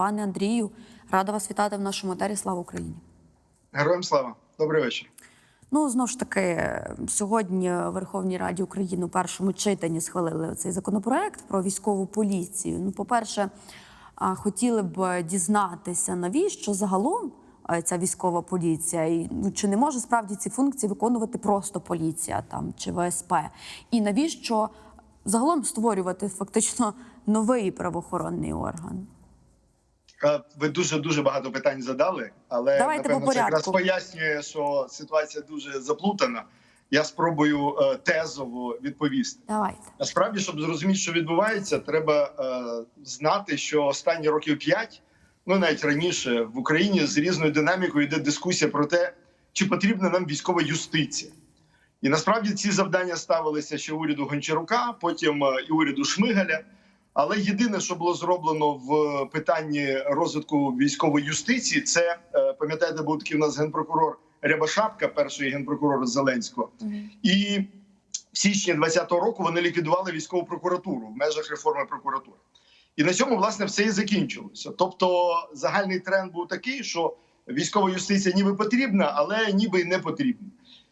Пане Андрію, рада вас вітати в нашому етері. Слава Україні! Героям слава, добрий вечір. Ну знову ж таки, сьогодні в Верховній Раді України у першому читанні схвалили цей законопроект про військову поліцію. Ну, по-перше, хотіли б дізнатися, навіщо загалом ця військова поліція, і ну, чи не може справді ці функції виконувати просто поліція там чи ВСП, і навіщо загалом створювати фактично новий правоохоронний орган? Е, Ви дуже дуже багато питань задали, але Давайте по напевно це якраз пояснює, що ситуація дуже заплутана. Я спробую е, тезово відповісти. Давайте. Насправді, щоб зрозуміти, що відбувається, треба е, знати, що останні років п'ять, ну навіть раніше, в Україні з різною динамікою йде дискусія про те, чи потрібна нам військова юстиція. І насправді ці завдання ставилися ще уряду Гончарука, потім і уряду Шмигаля. Але єдине, що було зроблено в питанні розвитку військової юстиції, це е, пам'ятаєте, був такий у нас генпрокурор Рябошапка, перший генпрокурор Зеленського, і в січні 2020 року вони ліквідували військову прокуратуру в межах реформи прокуратури. І на цьому власне все і закінчилося. Тобто, загальний тренд був такий, що військова юстиція ніби потрібна, але ніби й не потрібна.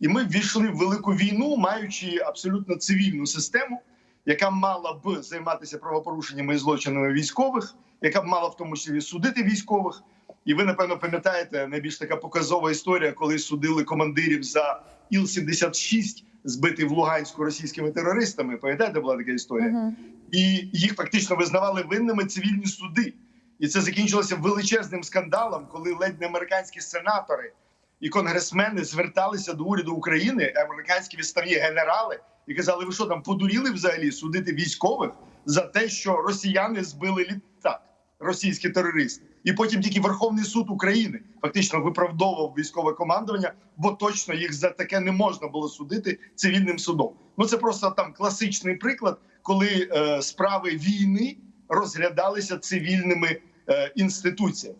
І ми ввійшли в велику війну, маючи абсолютно цивільну систему, яка мала б займатися правопорушеннями і злочинами військових, яка б мала в тому числі судити військових. І ви напевно пам'ятаєте найбільш така показова історія, коли судили командирів за Іл-76, збитий в Луганську російськими терористами. Пам'ятаєте, була така історія? Мгм. і їх фактично визнавали винними цивільні суди. І це закінчилося величезним скандалом, коли ледь не американські сенатори і конгресмени зверталися до уряду України, американські відставні генерали, і казали: ви що там подуріли взагалі судити військових за те, що росіяни збили літак, російські терористи. І потім тільки Верховний суд України фактично виправдовував військове командування, бо точно їх за таке не можна було судити цивільним судом. Ну це просто там класичний приклад, коли е, справи війни розглядалися цивільними е, інституціями.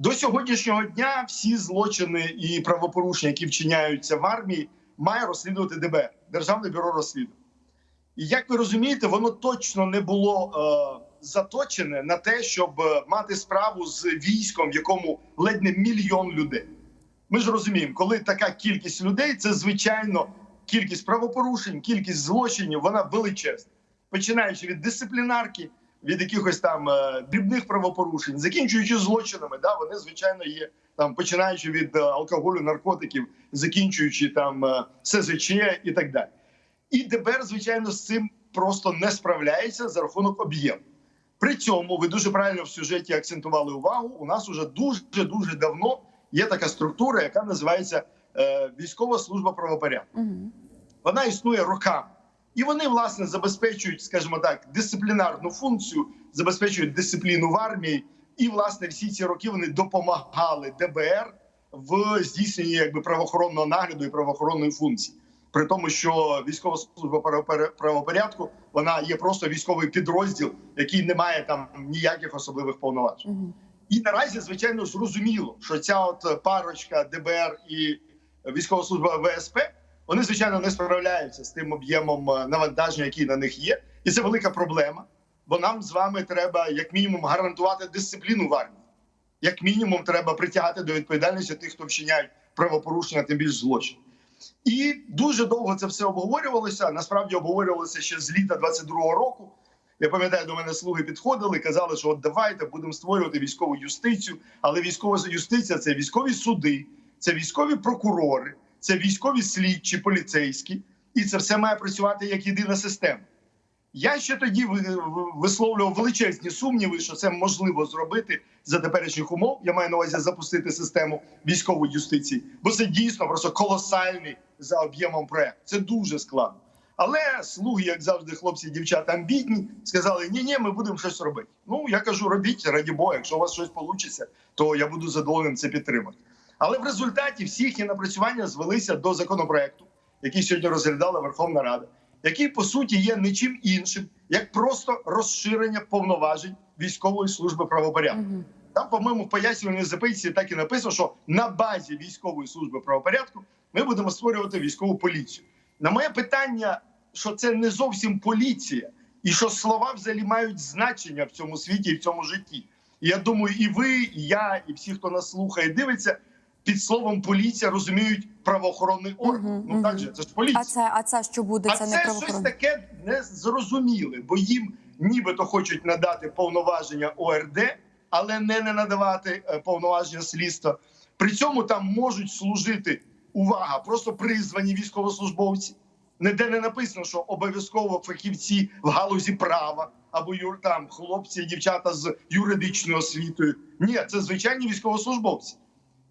До сьогоднішнього дня всі злочини і правопорушення, які вчиняються в армії, має розслідувати ДБР Державне бюро розслідувань. І як ви розумієте, воно точно не було е, заточене на те, щоб е, мати справу з військом, в якому ледь не мільйон людей. Ми ж розуміємо, коли така кількість людей, це звичайно кількість правопорушень, кількість злочинів, вона величезна, починаючи від дисциплінарки, від якихось там е, дрібних правопорушень, закінчуючи злочинами, да, вони звичайно є там, починаючи від е, алкоголю, наркотиків, закінчуючи там е, СЗЧ і так далі. І ДБР, звичайно, з цим просто не справляється за рахунок об'єму. При цьому ви дуже правильно в сюжеті акцентували увагу. У нас уже дуже дуже давно є така структура, яка називається е, військова служба правопорядку. Мгм. Вона існує роками, і вони власне забезпечують, скажімо так, дисциплінарну функцію, забезпечують дисципліну в армії. І власне всі ці роки вони допомагали ДБР в здійсненні якби правоохоронного нагляду і правоохоронної функції. При тому, що військова служба правопорядку вона є просто військовий підрозділ, який не має там ніяких особливих повноважень. Мгм. І наразі, звичайно, зрозуміло, що ця от парочка ДБР і військова служба ВСП вони звичайно не справляються з тим об'ємом е, навантаження, який на них є, і це велика проблема. Бо нам з вами треба як мінімум гарантувати дисципліну в армії. Як мінімум, треба притягати до відповідальності тих, хто вчиняють правопорушення, тим більш злочин. І дуже довго це все обговорювалося. Насправді обговорювалося ще з літа 22-го року. Я пам'ятаю, до мене слуги підходили, казали, що от давайте будемо створювати військову юстицію. Але військова юстиція це військові суди, це військові прокурори, це військові слідчі, поліцейські, і це все має працювати як єдина система. Я ще тоді ви- ви- висловлював величезні сумніви, що це можливо зробити за теперішніх умов. Я маю на увазі запустити систему військової юстиції, бо це дійсно просто колосальний за об'ємом проект. Це дуже складно. Але слуги, як завжди, хлопці, дівчата амбітні, сказали: ні, ні, ми будемо щось робити. Ну я кажу, робіть раді Бога. Якщо у вас щось вийде, то я буду задоволеним це підтримати. Але в результаті всі їхні напрацювання звелися до законопроекту, який сьогодні розглядала Верховна Рада, який по суті є нічим іншим, як просто розширення повноважень військової служби правопорядку. Мгм. Там, по-моєму, в пояснювальній записці так і написано, що на базі військової служби правопорядку ми будемо створювати військову поліцію. На моє питання, що це не зовсім поліція, і що слова взагалі мають значення в цьому світі і в цьому житті. І я думаю, і ви, і я, і всі, хто нас слухає, дивиться, під словом поліція розуміють правоохоронний орган. Мгм, ну так же, це ж поліція. А це, а це що буде? А це це, не щось таке незрозуміле, бо їм нібито хочуть надати повноваження ОРД, але не, не надавати е, повноваження слідства. При цьому там можуть служити увага, просто призвані військовослужбовці. Ніде не написано, що обов'язково фахівці в галузі права або юр там хлопці, дівчата з юридичною освітою. Ні, це звичайні військовослужбовці.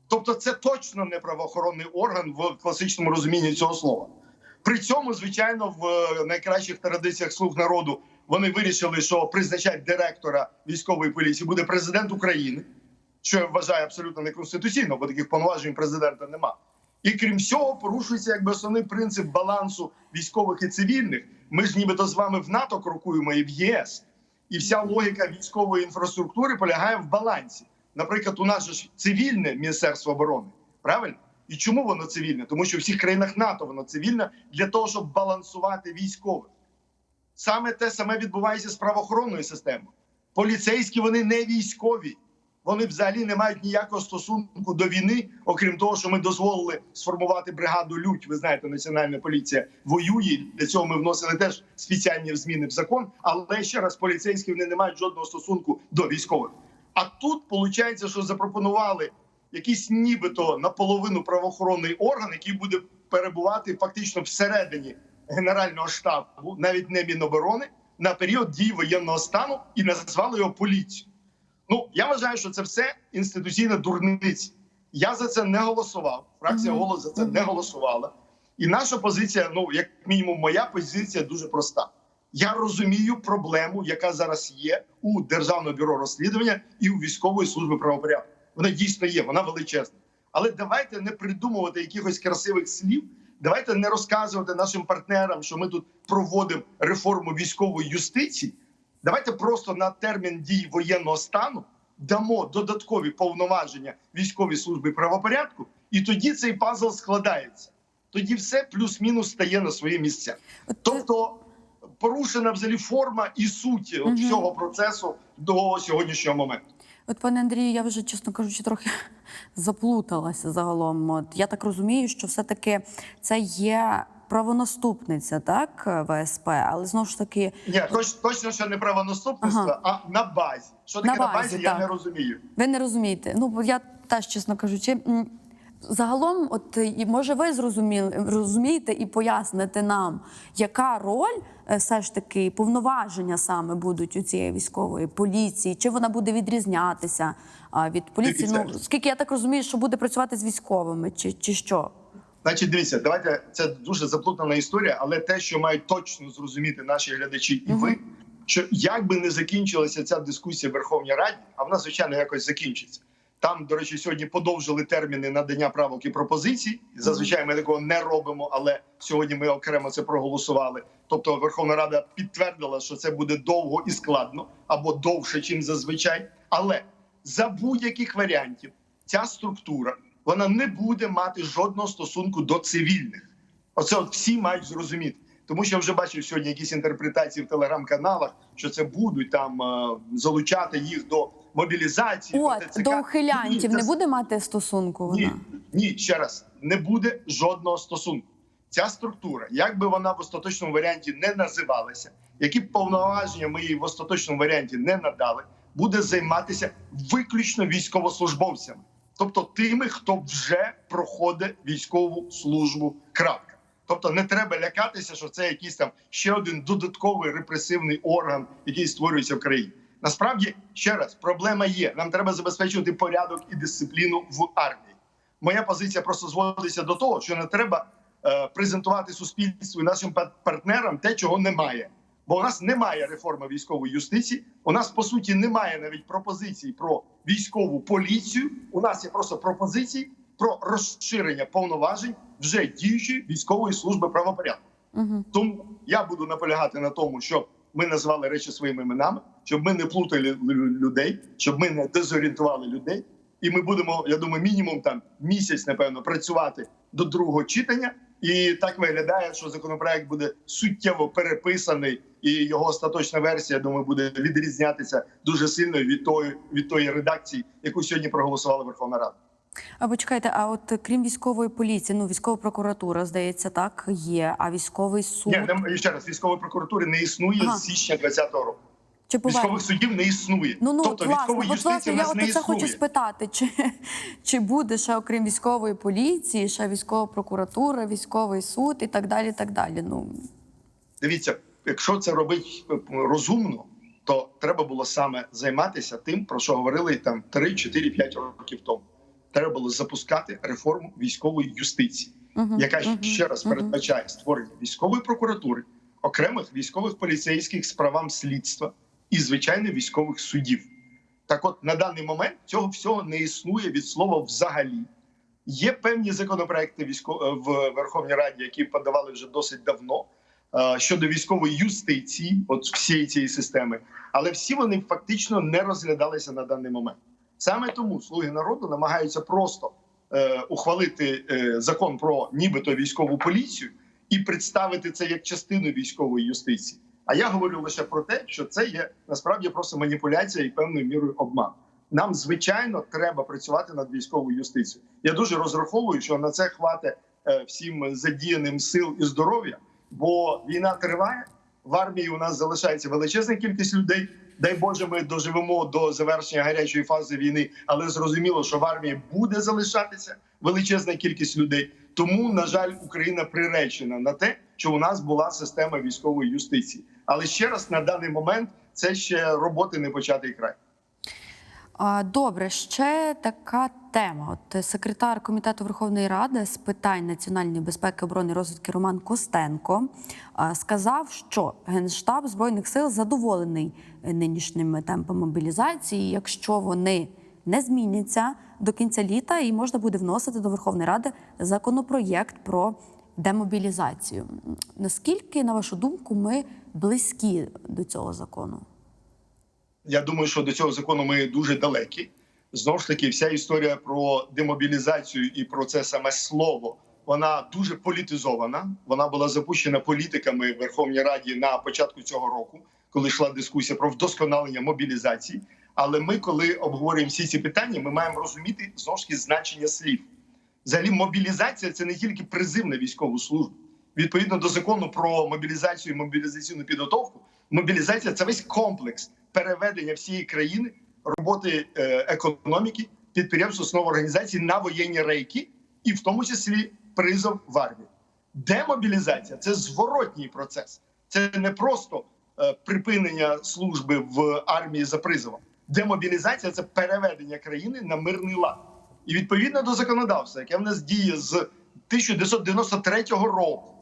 Тобто, це точно не правоохоронний орган в класичному розумінні цього слова. При цьому, звичайно, в е, найкращих традиціях слуг народу вони вирішили, що призначати директора військової поліції буде президент України, що я вважаю абсолютно неконституційно, бо таких повноважень президента нема. І крім всього, порушується якби основний принцип балансу військових і цивільних. Ми ж нібито з вами в НАТО крокуємо і в ЄС. І вся логіка військової інфраструктури полягає в балансі. Наприклад, у нас же ж цивільне Міністерство оборони, правильно? І чому воно цивільне? Тому що в всіх країнах НАТО воно цивільне для того, щоб балансувати військових. Саме те саме відбувається з правоохоронною системою. Поліцейські вони не військові. Вони взагалі не мають ніякого стосунку до війни, окрім того, що ми дозволили сформувати бригаду Людь. Ви знаєте, національна поліція воює. Для цього ми вносили теж спеціальні зміни в закон. Але ще раз, поліцейські вони не мають жодного стосунку до військових. А тут виходить, що запропонували якийсь нібито наполовину правоохоронний орган, який буде перебувати фактично всередині генерального штабу, навіть не Міноборони, на період дії воєнного стану, і назвали його поліцією. Ну я вважаю, що це все інституційна дурниця. Я за це не голосував. Фракція голос за це не голосувала. І наша позиція, ну як мінімум, моя позиція дуже проста. Я розумію проблему, яка зараз є у державного бюро розслідування і у військової служби правопорядку. Вона дійсно є, вона величезна. Але давайте не придумувати якихось красивих слів. Давайте не розказувати нашим партнерам, що ми тут проводимо реформу військової юстиції. Давайте просто на термін дії воєнного стану дамо додаткові повноваження військовій службі правопорядку, і тоді цей пазл складається. Тоді все плюс-мінус стає на свої місця. Тобто порушена взагалі форма і суть от всього процесу до сьогоднішнього моменту. От, пане Андрію, я вже, чесно кажучи, трохи заплуталася загалом. От я так розумію, що все-таки це є правонаступниця, так, ВСП, але знову ж таки, Ні, точ, точно, що не правонаступництво, а на базі. Що таке На на базі, базі, я так. не розумію. ви не розумієте. Ну, бо я теж, чесно кажучи, загалом, от і може ви зрозуміли, розумієте і поясните нам, яка роль е, все ж таки повноваження саме будуть у цієї військової поліції, чи вона буде відрізнятися від поліції? Дивіться. Ну, скільки я так розумію, що буде працювати з військовими, чи, чи що? Значить, дивіться, давайте це дуже заплутана історія, але те, що мають точно зрозуміти наші глядачі, і ви, що як би не закінчилася ця дискусія в Верховній Раді, а вона звичайно якось закінчиться. Там, до речі, сьогодні подовжили терміни надання правок і пропозицій. Зазвичай ми такого не робимо, але сьогодні ми окремо це проголосували. Тобто Верховна Рада підтвердила, що це буде довго і складно або довше, чим зазвичай. Але за будь-яких варіантів ця структура вона не буде мати жодного стосунку до цивільних. Оце от всі мають зрозуміти. Тому що я вже бачив сьогодні якісь інтерпретації в телеграм-каналах, що це будуть там е, залучати їх до мобілізації. От ТЦК. до Ні, ухилянтів це не буде мати стосунку вона? ні, ні, ще раз не буде жодного стосунку. Ця структура, як би вона в остаточному варіанті не називалася, які б повноваження ми їй в остаточному варіанті не надали, буде займатися виключно військовослужбовцями, тобто тими, хто вже проходить військову службу. Крапка. Тобто не треба лякатися, що це якийсь там ще один додатковий репресивний орган, який створюється в країні. Насправді, ще раз, проблема є. Нам треба забезпечувати порядок і дисципліну в армії. Моя позиція просто зводиться до того, що не треба е, презентувати суспільству і нашим партнерам те, чого немає. Бо у нас немає реформи військової юстиції. У нас по суті немає навіть пропозицій про військову поліцію. У нас є просто пропозиції про розширення повноважень вже діючої військової служби правопорядку. Угу. Тому я буду наполягати на тому, щоб ми назвали речі своїми іменами, щоб ми не плутали людей, щоб ми не дезорієнтували людей. І ми будемо, я думаю, мінімум там місяць, напевно, працювати до другого читання. І так виглядає, що законопроект буде суттєво переписаний, і його остаточна версія, я думаю, буде відрізнятися дуже сильно від тої від тої редакції, яку сьогодні проголосувала Верховна Рада. А почекайте, а от крім військової поліції, ну військова прокуратура, здається, так є. А військовий суд Ні, не, ще раз військової прокуратури не існує Ага. з січня 2020 року. Чи повернення? Військових судів не існує. Ну ну тобто власне, військової от, власне, я от це хочу спитати, чи, чи буде ще окрім військової поліції, ще військова прокуратура, військовий суд і так далі. так далі. Ну Дивіться, якщо це робить е, розумно, то треба було саме займатися тим, про що говорили там 3, 4, 5 років тому. Треба було запускати реформу військової юстиції, Мгм, яка мгм, ще раз мгм. передбачає створення військової прокуратури, окремих військових поліцейських з правам слідства і звичайно військових судів. Так, от на даний момент цього всього не існує від слова взагалі. Є певні законопроекти військо- е, в Верховній Раді, які подавали вже досить давно е, щодо військової юстиції, от всієї цієї системи, але всі вони фактично не розглядалися на даний момент. Саме тому слуги народу намагаються просто е, ухвалити е, закон про нібито військову поліцію і представити це як частину військової юстиції. А я говорю лише про те, що це є насправді просто маніпуляція і певною мірою обман. Нам звичайно треба працювати над військовою юстицією. Я дуже розраховую, що на це хватить е, всім задіяним сил і здоров'я, бо війна триває. В армії у нас залишається величезна кількість людей. Дай Боже, ми доживемо до завершення гарячої фази війни, але зрозуміло, що в армії буде залишатися величезна кількість людей. Тому, на жаль, Україна приречена на те, що у нас була система військової юстиції. Але ще раз на даний момент це ще роботи не початий край. Добре, ще така тема. От е, секретар комітету Верховної Ради з питань національної безпеки, оборони і розвідки Роман Костенко сказав, що Генштаб збройних сил задоволений е, нинішніми темпами мобілізації, якщо вони не зміняться до кінця літа, і можна буде вносити до Верховної Ради законопроєкт про демобілізацію. Наскільки, на вашу думку, ми близькі до цього закону? Я думаю, що до цього закону ми дуже далекі. Знову ж таки, вся історія про демобілізацію і про це саме слово вона дуже політизована. Вона була запущена політиками в Верховній Раді на початку цього року, коли йшла дискусія про вдосконалення мобілізації. Але ми, коли обговорюємо всі ці питання, ми маємо розуміти знову ж таки значення слів. Взагалі, мобілізація це не тільки призив на військову службу. Відповідно до закону про мобілізацію і мобілізаційну підготовку, мобілізація це весь комплекс переведення всієї країни, роботи е, економіки, підприємств, основ організації на воєнні рейки, і в тому числі призов в армію. Демобілізація це зворотній процес. Це не просто е, припинення служби в армії за призовом. Демобілізація це переведення країни на мирний лад. І відповідно до законодавства, яке в нас діє з 1993 року,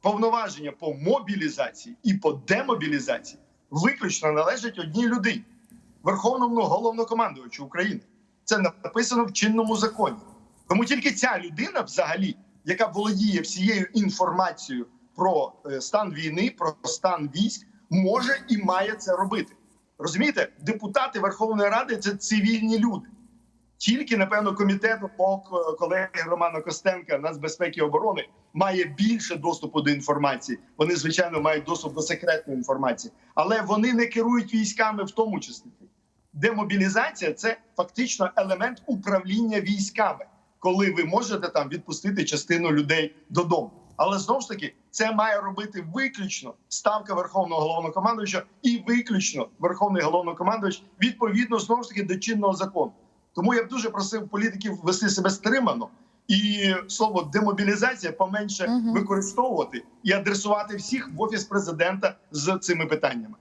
повноваження по мобілізації і по демобілізації виключно належать одній людині Верховному головнокомандувачу України. Це написано в чинному законі. Тому тільки ця людина, взагалі, яка володіє всією інформацією про е, стан війни, про стан військ, може і має це робити. Розумієте, депутати Верховної Ради це цивільні люди. Тільки напевно комітету по колеги Романа Костенка нацбезпеки і оборони має більше доступу до інформації. Вони звичайно мають доступ до секретної інформації, але вони не керують військами, в тому числі. Демобілізація це фактично елемент управління військами, коли ви можете там відпустити частину людей додому. Але знову ж таки, це має робити виключно ставка верховного головнокомандуюча і виключно верховний головнокомандувач відповідно знову ж таки до чинного закону. Тому я б дуже просив політиків вести себе стримано і слово демобілізація поменше Мгм. використовувати і адресувати всіх в офіс президента з цими питаннями.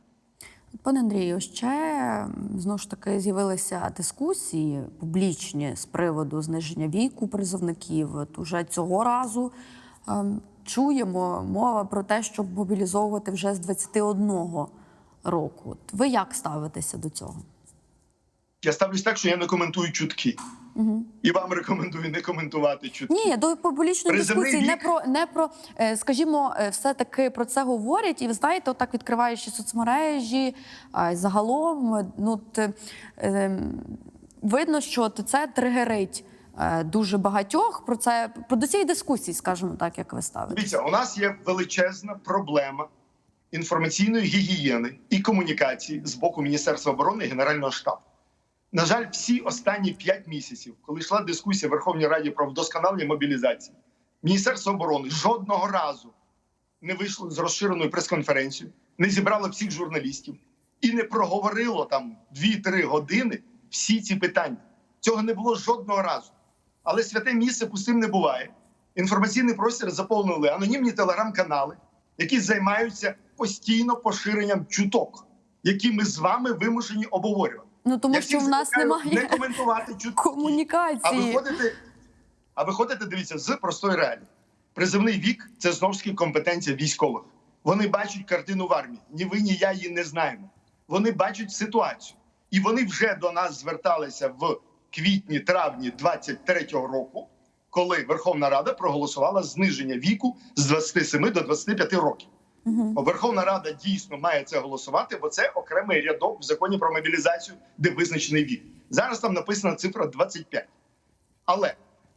Пане Андрію, ще знову ж таки з'явилися дискусії публічні з приводу зниження віку призовників. Уже цього разу чуємо мова про те, щоб мобілізовувати вже з 21 року. От ви як ставитеся до цього? Я ставлюсь так, що я не коментую чутки, Угу. і вам рекомендую не коментувати чутки. Ні, до публічної Призовний дискусії не про не про, е, скажімо, е, все таки про це говорять, і ви знаєте, отак відкриваючи соцмережі, а загалом, ну т, е, видно, що це тригерить дуже багатьох. Про це про до цієї дискусії, скажімо так, як ви ставите. Дивіться, у нас є величезна проблема інформаційної гігієни і комунікації з боку Міністерства оборони і Генерального штабу. На жаль, всі останні п'ять місяців, коли йшла дискусія в Верховній Раді про вдосконалення мобілізації, Міністерство оборони жодного разу не вийшло з розширеною прес-конференцією, не зібрало всіх журналістів і не проговорило там 2-3 години всі ці питання. Цього не було жодного разу. Але святе місце пустим не буває. Інформаційний простір заповнили анонімні телеграм-канали, які займаються постійно поширенням чуток, які ми з вами вимушені обговорювати. Ну тому Я що в нас немає не коментувати чутки. А комунікації. виходите, а виходите, дивіться, з простої реалії. Призивний вік це знову ж таки компетенція військових. Вони бачать картину в армії. Ні ви, ні я її не знаємо. Вони бачать ситуацію. І вони вже до нас зверталися в квітні-травні 23-го року, коли Верховна Рада проголосувала зниження віку з 27 до 25 років. Мгм. Верховна Рада дійсно має це голосувати, бо це окремий рядок в законі про мобілізацію, де визначений вік. Зараз там написана цифра 25. Але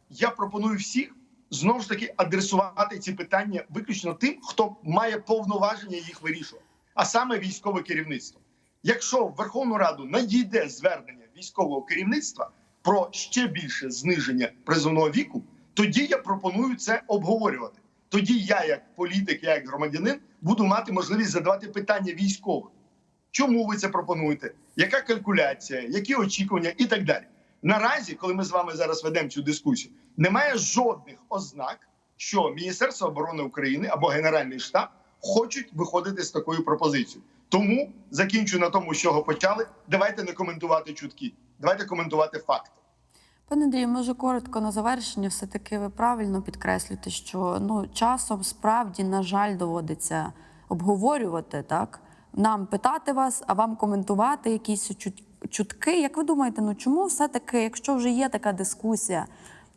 я пропоную всіх знову ж таки адресувати ці питання виключно тим, хто має повноваження їх вирішувати, а саме військове керівництво. Якщо в Верховну Раду надійде звернення військового керівництва про ще більше зниження призовного віку, тоді я пропоную це обговорювати. Тоді я, як політик, я як громадянин, буду мати можливість задавати питання військовим. Чому ви це пропонуєте? Яка калькуляція, які очікування і так далі. Наразі, коли ми з вами зараз ведемо цю дискусію, немає жодних ознак, що Міністерство оборони України або Генеральний штаб хочуть виходити з такою пропозицією. Тому закінчу на тому, з чого почали. Давайте не коментувати чутки, давайте коментувати факти. Пане Андрію, може коротко на завершення, все таки ви правильно підкреслюєте, що ну часом справді на жаль доводиться обговорювати так. Нам питати вас, а вам коментувати якісь чутки. Як ви думаєте, ну чому все-таки, якщо вже є така дискусія,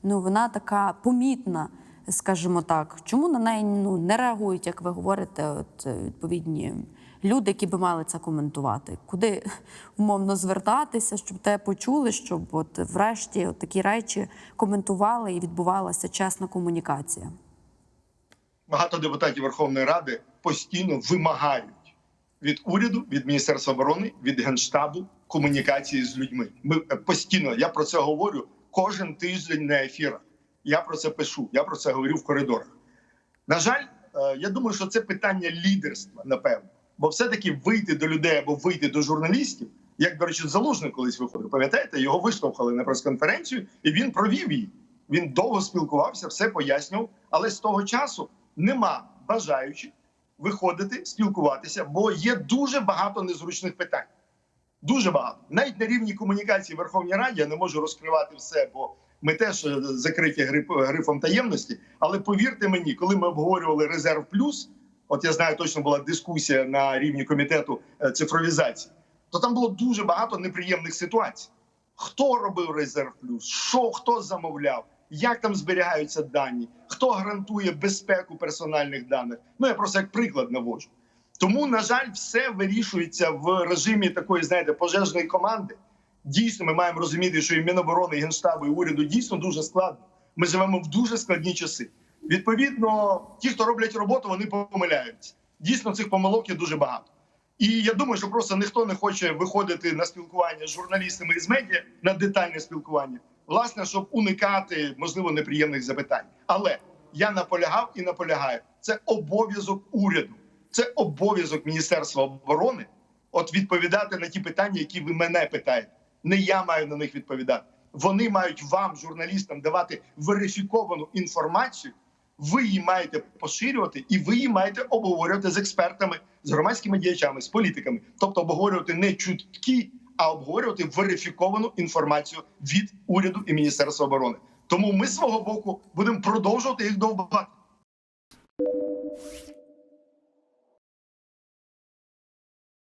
ну вона така помітна, скажімо так, чому на неї ну не реагують, як ви говорите, от відповідні люди, які би мали це коментувати? Куди умовно звертатися, щоб те почули, щоб от врешті от такі речі коментували і відбувалася чесна комунікація? багато депутатів Верховної Ради постійно вимагають від уряду, від Міністерства оборони, від генштабу комунікації з людьми. Ми е, постійно я про це говорю кожен тиждень на ефірах. Я про це пишу, я про це говорю в коридорах. На жаль, е, я думаю, що це питання лідерства, напевно. Бо все-таки вийти до людей або вийти до журналістів, як, до речі, залужний колись виходив. Пам'ятаєте, його виштовхали на прес-конференцію, і він провів її. Він довго спілкувався, все пояснював. Але з того часу нема бажаючих виходити, спілкуватися, бо є дуже багато незручних питань. Дуже багато. Навіть на рівні комунікації в Верховній Раді я не можу розкривати все, бо ми теж е, закриті грифом таємності. Але повірте мені, коли ми обговорювали резерв плюс, от я знаю, точно була дискусія на рівні комітету е, цифровізації, то там було дуже багато неприємних ситуацій. Хто робив резерв плюс? Що хто замовляв? Як там зберігаються дані? Хто гарантує безпеку персональних даних? Ну я просто як приклад наводжу. Тому, на жаль, все вирішується в режимі такої, знаєте, пожежної команди. Дійсно, ми маємо розуміти, що і Міноборони, і Генштабу, і уряду дійсно дуже складно. Ми живемо в дуже складні часи. Відповідно, ті, хто роблять роботу, вони помиляються. Дійсно, цих помилок є дуже багато. І я думаю, що просто ніхто не хоче виходити на спілкування з журналістами і з медіа на детальне спілкування, власне, щоб уникати можливо неприємних запитань. Але я наполягав і наполягаю. Це обов'язок уряду, це обов'язок Міністерства оборони. От відповідати на ті питання, які ви мене питаєте. Не я маю на них відповідати. Вони мають вам, журналістам, давати верифіковану інформацію. Ви її маєте поширювати, і ви її маєте обговорювати з експертами, з громадськими діячами, з політиками. Тобто обговорювати не чутки, а обговорювати верифіковану інформацію від уряду і міністерства оборони. Тому ми свого боку будемо продовжувати їх довбати.